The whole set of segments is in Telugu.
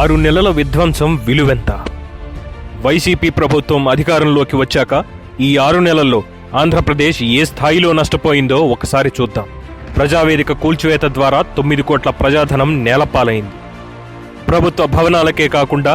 ఆరు నెలల విధ్వంసం విలువెంత? వైసీపీ ప్రభుత్వం అధికారంలోకి వచ్చాక ఈ ఆరు నెలల్లో ఆంధ్రప్రదేశ్ ఏ స్థాయిలో నష్టపోయిందో ఒకసారి చూద్దాం. ప్రజావేదిక కూల్చివేత ద్వారా తొమ్మిది కోట్ల ప్రజాధనం నేలపాలైంది. ప్రభుత్వ భవనాలకే కాకుండా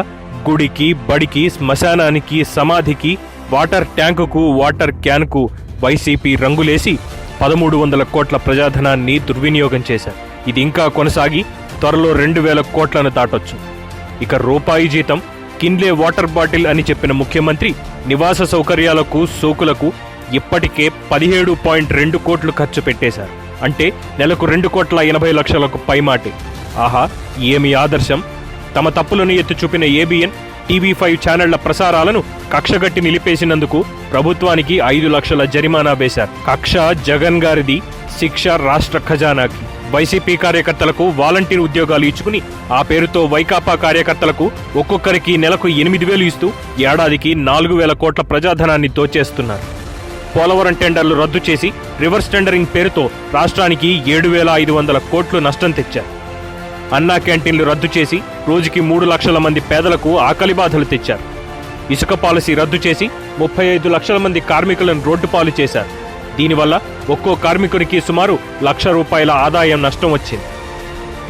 గుడికి బడికి శ్మశానానికి సమాధికి వాటర్ ట్యాంకుకు వాటర్ క్యాన్కు వైసీపీ రంగులేసి పదమూడు వందల కోట్ల ప్రజాధనాన్ని దుర్వినియోగం చేశారు. ఇది ఇంకా కొనసాగి త్వరలో రెండు వేల కోట్లను దాటొచ్చు. ఇక రూపాయి జీతం కిన్లే వాటర్ బాటిల్ అని చెప్పిన ముఖ్యమంత్రి నివాస సౌకర్యాలకు సోకులకు ఇప్పటికే పదిహేడు పాయింట్ రెండు కోట్లు ఖర్చు పెట్టేశారు. అంటే నెలకు రెండు కోట్ల ఎనభై లక్షలకు పైమాటే. ఆహా ఏమి ఆదర్శం? తమ తప్పులను ఎత్తి చూపిన ఏబిఎన్ టీవీ ఫైవ్ ఛానళ్ళ ప్రసారాలను కక్షగట్టి నిలిపేసినందుకు ప్రభుత్వానికి ఐదు లక్షల జరిమానా వేశారు. కక్ష జగన్ గారిది శిక్ష రాష్ట్ర ఖజానాకి. వైసీపీ కార్యకర్తలకు వాలంటీర్ ఉద్యోగాలు ఇచ్చుకుని ఆ పేరుతో వైకాపా కార్యకర్తలకు ఒక్కొక్కరికి నెలకు ఎనిమిది వేలు ఇస్తూ ఏడాదికి నాలుగు వేల కోట్ల ప్రజాధనాన్ని దోచేస్తున్నారు. పోలవరం టెండర్లు రద్దు చేసి రివర్స్ టెండరింగ్ పేరుతో రాష్ట్రానికి ఏడు వేల ఐదు వందల కోట్లు నష్టం తెచ్చారు. అన్నా క్యాంటీన్లు రద్దు చేసి రోజుకి మూడు లక్షల మంది పేదలకు ఆకలి బాధలు తెచ్చారు. ఇసుక పాలసీ రద్దు చేసి ముప్పై ఐదు లక్షల మంది కార్మికులను రోడ్డు పాలు చేశారు. దీనివల్ల ఒక్కో కార్మికునికి సుమారు లక్ష రూపాయల ఆదాయం నష్టం వచ్చింది.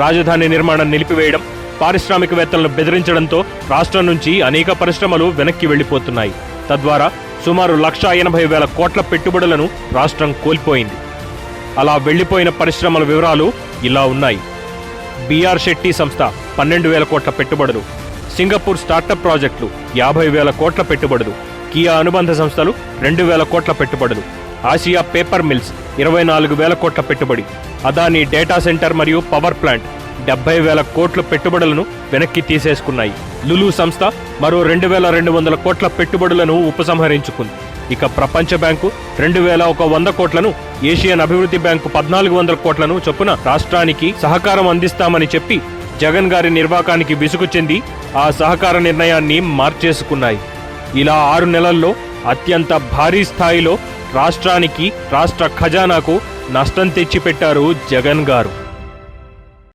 రాజధాని నిర్మాణం నిలిపివేయడం పారిశ్రామికవేత్తలను బెదిరించడంతో రాష్ట్రం నుంచి అనేక పరిశ్రమలు వెనక్కి వెళ్ళిపోతున్నాయి తద్వారా సుమారు లక్ష ఎనభై వేల కోట్ల పెట్టుబడులను రాష్ట్రం కోల్పోయింది. అలా వెళ్ళిపోయిన పరిశ్రమల వివరాలు ఇలా ఉన్నాయి. బీఆర్ శెట్టి సంస్థ పన్నెండు వేల కోట్ల పెట్టుబడులు సింగపూర్ స్టార్టప్ ప్రాజెక్టులు యాభై వేల కోట్ల పెట్టుబడులు కియా అనుబంధ సంస్థలు రెండు వేల కోట్ల పెట్టుబడులు ఆసియా పేపర్ మిల్స్ ఇరవై నాలుగు వేల కోట్ల పెట్టుబడి అదానీ డేటా సెంటర్ మరియు పవర్ ప్లాంట్ డెబ్బై వేల కోట్ల పెట్టుబడులను వెనక్కి తీసేసుకున్నాయి. లులు సంస్థ మరో రెండు వేల రెండు వందల కోట్ల పెట్టుబడులను ఉపసంహరించుకుంది. ఇక ప్రపంచ బ్యాంకు రెండు వేల ఒక వంద కోట్లను ఏషియన్ అభివృద్ధి బ్యాంకు పద్నాలుగు వందల కోట్లను చొప్పున రాష్ట్రానికి సహకారం అందిస్తామని చెప్పి జగన్ గారి నిర్వాకానికి విసుగు చెంది ఆ సహకార నిర్ణయాన్ని మార్చేసుకున్నాయి. ఇలా ఆరు నెలల్లో అత్యంత భారీ స్థాయిలో రాష్ట్రానికి రాష్ట్ర ఖజానాకు నష్టం తెచ్చిపెట్టారు జగన్ గారు.